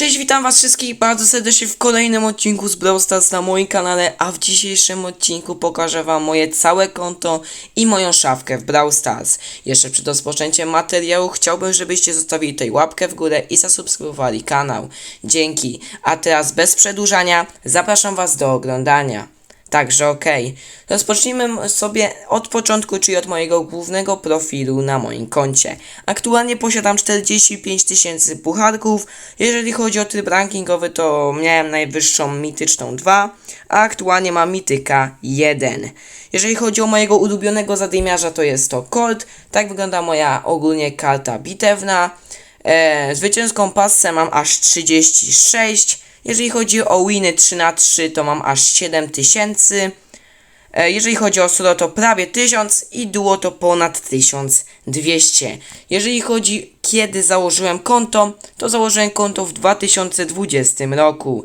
Cześć, witam was wszystkich bardzo serdecznie w kolejnym odcinku z Brawl Stars na moim kanale, a w dzisiejszym odcinku pokażę wam moje całe konto i moją szafkę w Brawl Stars. Jeszcze przed rozpoczęciem materiału chciałbym, żebyście zostawili tutaj łapkę w górę i zasubskrybowali kanał. Dzięki. A teraz bez przedłużania zapraszam was do oglądania. Także okej. Rozpocznijmy sobie od początku, czyli od mojego głównego profilu na moim koncie. Aktualnie posiadam 45 tysięcy pucharków. Jeżeli chodzi o tryb rankingowy, to miałem najwyższą mityczną 2, a aktualnie mam mityka 1. Jeżeli chodzi o mojego ulubionego zadymiarza, to jest to Colt. Tak wygląda moja ogólnie karta bitewna. E, zwycięską pasę mam aż 36. Jeżeli chodzi o winy 3 na 3 to mam aż 7000. E, Jeżeli chodzi o solo to prawie 1000 i duo to ponad 1200. Jeżeli chodzi kiedy założyłem konto, to założyłem konto w 2020 roku.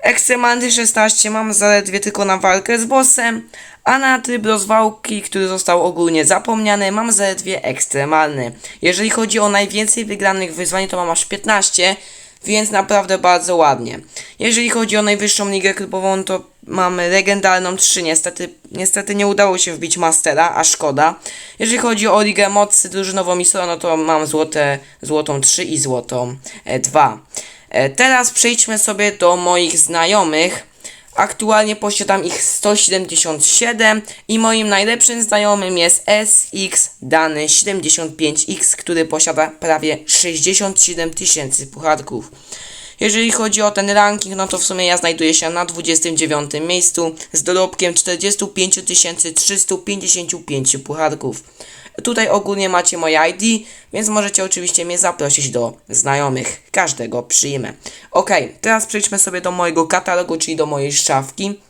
Ekstremalny 16 mam zaledwie tylko na walkę z bossem, a na tryb rozwałki, który został ogólnie zapomniany, mam zaledwie ekstremalny. Jeżeli chodzi o najwięcej wygranych wyzwań, to mam aż 15, więc naprawdę bardzo ładnie. Jeżeli chodzi o najwyższą ligę klubową, to mamy legendarną 3. Niestety, niestety nie udało się wbić Mastera, a szkoda. Jeżeli chodzi o ligę mocy drużynową i no to mam złote, złotą 3 i złotą e, 2. E, teraz przejdźmy sobie do moich znajomych. Aktualnie posiadam ich 177 i moim najlepszym znajomym jest SX Dany 75X, który posiada prawie 67 tysięcy pucharków. Jeżeli chodzi o ten ranking, no to w sumie ja znajduję się na 29 miejscu z dorobkiem 45 355 pucharków. Tutaj ogólnie macie moje ID, więc możecie oczywiście mnie zaprosić do znajomych. Każdego przyjmę. Ok, teraz przejdźmy sobie do mojego katalogu, czyli do mojej szafki,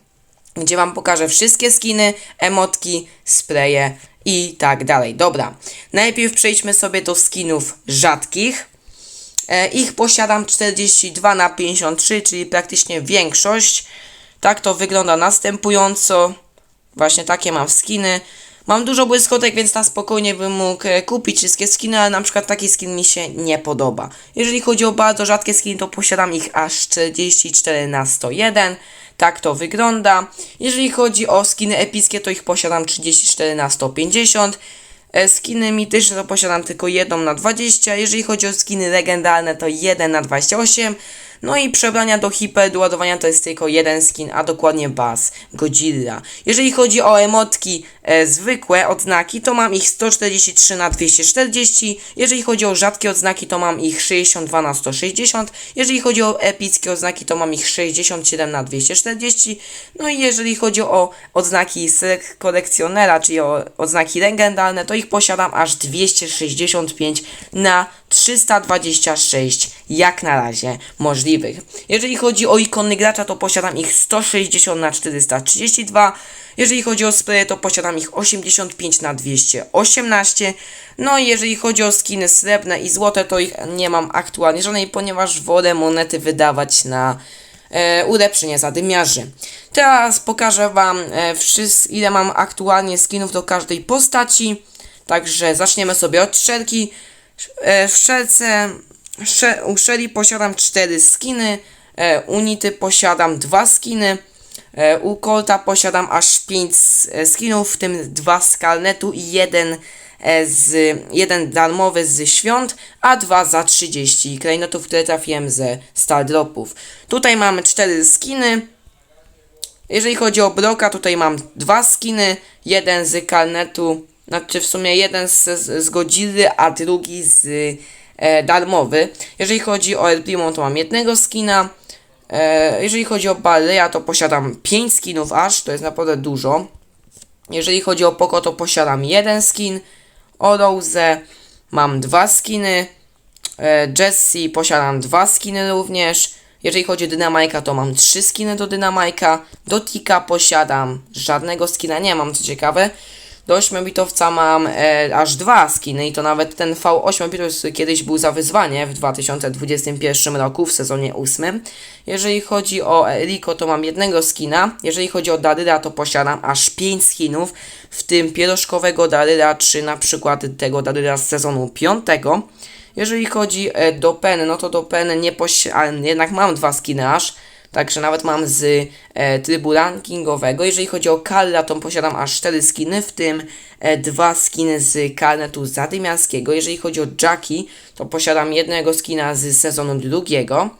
gdzie wam pokażę wszystkie skiny, emotki, spreje i tak dalej. Dobra, najpierw przejdźmy sobie do skinów rzadkich. E, ich posiadam 42 na 53, czyli praktycznie większość. Tak to wygląda następująco. Właśnie takie mam skiny. Mam dużo błyskotek, więc na spokojnie bym mógł e, kupić wszystkie skiny, ale na przykład taki skin mi się nie podoba. Jeżeli chodzi o bardzo rzadkie skiny, to posiadam ich aż 44 na 101. Tak to wygląda. Jeżeli chodzi o skiny epickie, to ich posiadam 34 na 150. E, Skiny mityczne to posiadam tylko jedną na 20. Jeżeli chodzi o skiny legendarne, to 1 na 28. No i przebrania do hiper do ładowania to jest tylko jeden skin, a dokładnie Bass Godzilla. Jeżeli chodzi o emotki e, zwykłe, odznaki, to mam ich 143 na 240. Jeżeli chodzi o rzadkie odznaki, to mam ich 62 na 160. Jeżeli chodzi o epickie odznaki, to mam ich 67 na 240. No i jeżeli chodzi o odznaki select kolekcjonera, czyli o odznaki legendarne, to ich posiadam aż 265 na 326 jak na razie możliwych. Jeżeli chodzi o ikony gracza, to posiadam ich 160 na 432. Jeżeli chodzi o spraye, to posiadam ich 85 na 218. No i jeżeli chodzi o skiny srebrne i złote, to ich nie mam aktualnie żadnej, ponieważ wolę monety wydawać na e, ulepszenie zadymiarzy. Teraz pokażę Wam, e, wszys- ile mam aktualnie skinów do każdej postaci. Także zaczniemy sobie od szczelki. E, w u Shelly posiadam 4 skiny, e, u Nity posiadam 2 skiny, e, u Colta posiadam aż 5 skinów, w tym 2 z Kalnetu i jeden e, z, jeden darmowy z świąt, a dwa za 30 klejnotów, które trafiłem ze Star Dropów. Tutaj mamy 4 skiny. Jeżeli chodzi o Broka, tutaj mam dwa skiny, jeden z Kalnetu, znaczy w sumie jeden z, z, z a drugi z e, darmowy. Jeżeli chodzi o El Primo, to mam jednego skina. E, jeżeli chodzi o Barleya, to posiadam 5 skinów aż, to jest naprawdę dużo. Jeżeli chodzi o Poco, to posiadam jeden skin. O Rose mam dwa skiny. E, Jessie posiadam dwa skiny również. Jeżeli chodzi o Dynamajka, to mam trzy skiny do Dynamajka. Do Tika posiadam żadnego skina, nie mam co ciekawe. Do 8-bitowca mam e, aż dwa skiny i to nawet ten V8 kiedyś był za wyzwanie w 2021 roku w sezonie 8. Jeżeli chodzi o Eliko to mam jednego skina. Jeżeli chodzi o Daryla to posiadam aż 5 skinów, w tym pierożkowego Daryla czy na przykład tego Daryla z sezonu 5. Jeżeli chodzi e, do Penny, no to do Penny nie posiadam, jednak mam dwa skiny aż. Także nawet mam z e, trybu rankingowego. Jeżeli chodzi o Karla, to posiadam aż 4 skiny, w tym e, dwa skiny z karnetu zadymiarskiego. Jeżeli chodzi o Jackie, to posiadam jednego skina z sezonu drugiego.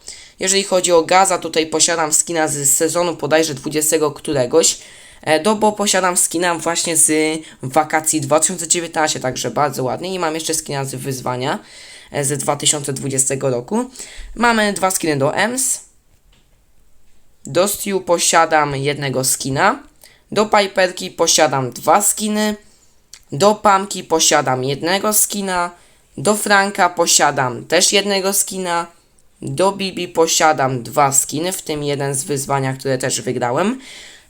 Jeżeli chodzi o Gaza, tutaj posiadam skina z sezonu bodajże 20 któregoś. E, do, bo posiadam skina właśnie z wakacji 2019, także bardzo ładnie. I mam jeszcze skina z wyzwania e, z 2020 roku. Mamy dwa skiny do EMS. Do Stew posiadam jednego skina. Do Piperki posiadam dwa skiny. Do Pamki posiadam jednego skina. Do Franka posiadam też jednego skina. Do Bibi posiadam dwa skiny, w tym jeden z wyzwania, które też wygrałem.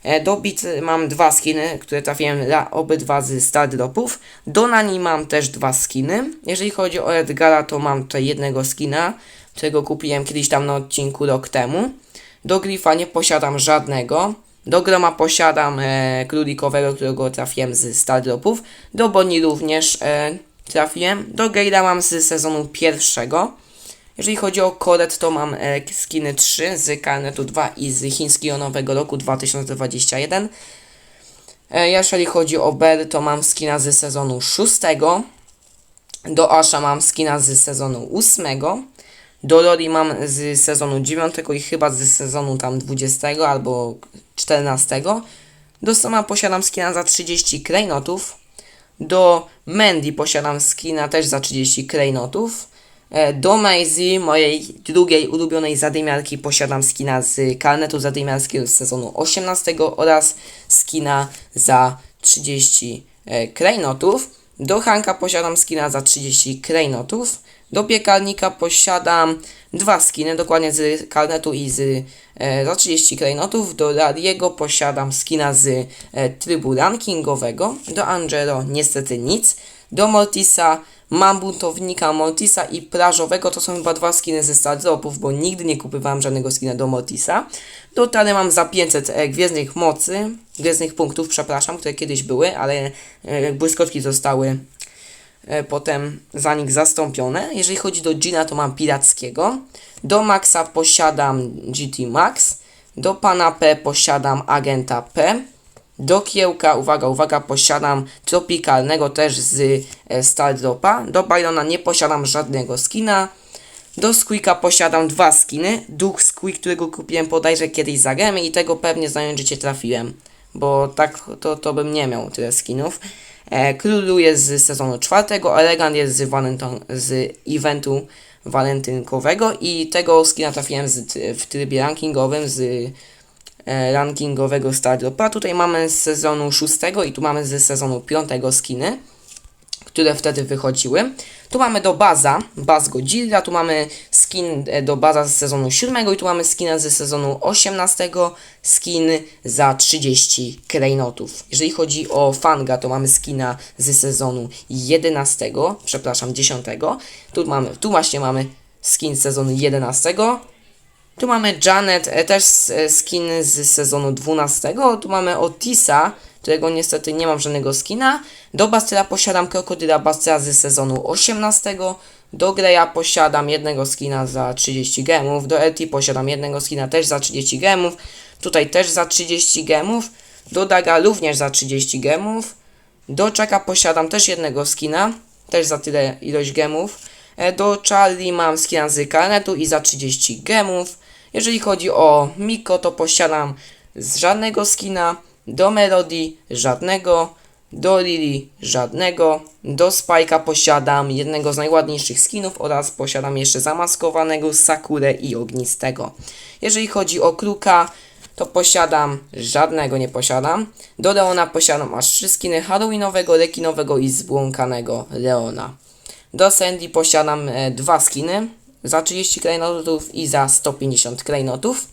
E, Do Bit mam dwa skiny, które trafiłem na obydwa z start dropów. Do Nani mam też dwa skiny. Jeżeli chodzi o Edgara, to mam tutaj jednego skina, którego kupiłem kiedyś tam na odcinku rok temu. Do Grifa nie posiadam żadnego. Do Groma posiadam e, królikowego, którego trafiłem z start dropów. Do Boni również e, trafiłem. Do Gale'a mam z sezonu pierwszego. Jeżeli chodzi o Koret, to mam e, skiny 3 z Karnetu 2 i z chińskiego nowego roku 2021. E, jeżeli chodzi o Ber, to mam skina z sezonu 6. Do Asha mam skina z sezonu 8. Do Lori mam z sezonu 9 i chyba z sezonu tam 20 albo 14. Do Soma posiadam skina za 30 klejnotów. Do Mandy posiadam skina też za 30 klejnotów. E, Do Maisie, mojej drugiej ulubionej zadymiarki, posiadam skina z karnetu zadymiarskiego z sezonu 18 oraz skina za 30 e, klejnotów. Do Hanka posiadam skina za 30 klejnotów. Do piekarnika posiadam dwa skiny, dokładnie z karnetu i z e, za 30 klejnotów. Do Rariego posiadam skina z e, trybu rankingowego. Do Angelo niestety nic. Do Mortisa mam buntownika Mortisa i plażowego. To są chyba dwa skiny ze start dropów, bo nigdy nie kupowałem żadnego skina do Mortisa. Do Tary mam za 500 e, gwiezdnych mocy, gwiezdnych punktów, przepraszam, które kiedyś były, ale e, błyskotki zostały potem za nich zastąpione. Jeżeli chodzi do Gina, to mam pirackiego. Do Maxa posiadam GT Max. Do pana P posiadam agenta P. Do Kiełka, uwaga, uwaga, posiadam tropikalnego też z e, Star Dropa. Do Byrona nie posiadam żadnego skina. Do Squeaka posiadam dwa skiny. Duch Squeak, którego kupiłem bodajże kiedyś za gemy i tego pewnie znając życie trafiłem. Bo tak to, to bym nie miał tyle skinów. E, Królu jest z sezonu czwartego, Elegant jest z, walentyn- z eventu walentynkowego i tego skina trafiłem z, w trybie rankingowym z e, rankingowego Stardropa. Tutaj mamy z sezonu 6 i tu mamy z sezonu 5 skiny, które wtedy wychodziły. Tu mamy do baza, Baz Godzilla, tu mamy skin e, do baza z sezonu 7 i tu mamy skina ze sezonu 18, skin za 30 klejnotów. Jeżeli chodzi o Fanga, to mamy skina z sezonu 11, przepraszam, 10. Tu mamy, tu właśnie mamy skin z sezonu 11. Tu mamy Janet, e, też e, skin z sezonu 12. Tu mamy Otisa, którego niestety nie mam żadnego skina. Do Bastera posiadam Krokodyla Bastera z sezonu 18. Do Greya posiadam jednego skina za 30 gemów. Do Eti posiadam jednego skina też za 30 gemów. Tutaj też za 30 gemów. Do Daga również za 30 gemów. Do Czeka posiadam też jednego skina, też za tyle ilość gemów. E, Do Charlie mam skina z karnetu i za 30 gemów. Jeżeli chodzi o Miko, to posiadam z żadnego skina. Do Melody żadnego. Do Lily żadnego. Do Spike'a posiadam jednego z najładniejszych skinów oraz posiadam jeszcze zamaskowanego Sakurę i ognistego. Jeżeli chodzi o Kruka, to posiadam żadnego nie posiadam. Do Leona posiadam aż trzy skiny Halloweenowego, rekinowego i zbłąkanego Leona. Do Sandy posiadam e, dwa skiny za 30 klejnotów i za 150 klejnotów.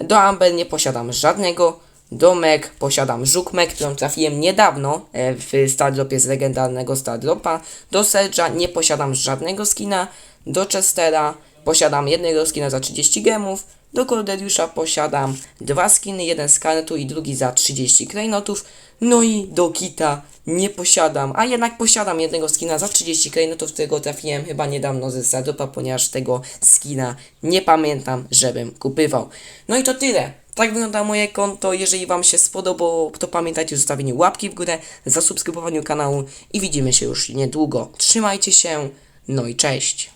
Do Amber nie posiadam żadnego. Do Meg posiadam Żuk Meg, którą trafiłem niedawno e, w Stardropie z legendarnego Stardropa. Do Serge'a nie posiadam żadnego skina. Do Chestera posiadam jednego skina za 30 gemów. Do Cordeliusza posiadam dwa skiny, jeden z karnetu i drugi za 30 klejnotów. No i do Kita nie posiadam, a jednak posiadam jednego skina za 30k, no to w którego trafiłem chyba niedawno ze Stardopa, ponieważ tego skina nie pamiętam, żebym kupywał. No i to tyle. Tak wygląda moje konto. Jeżeli Wam się spodobało, to pamiętajcie o zostawieniu łapki w górę, zasubskrybowaniu kanału i widzimy się już niedługo. Trzymajcie się, no i cześć.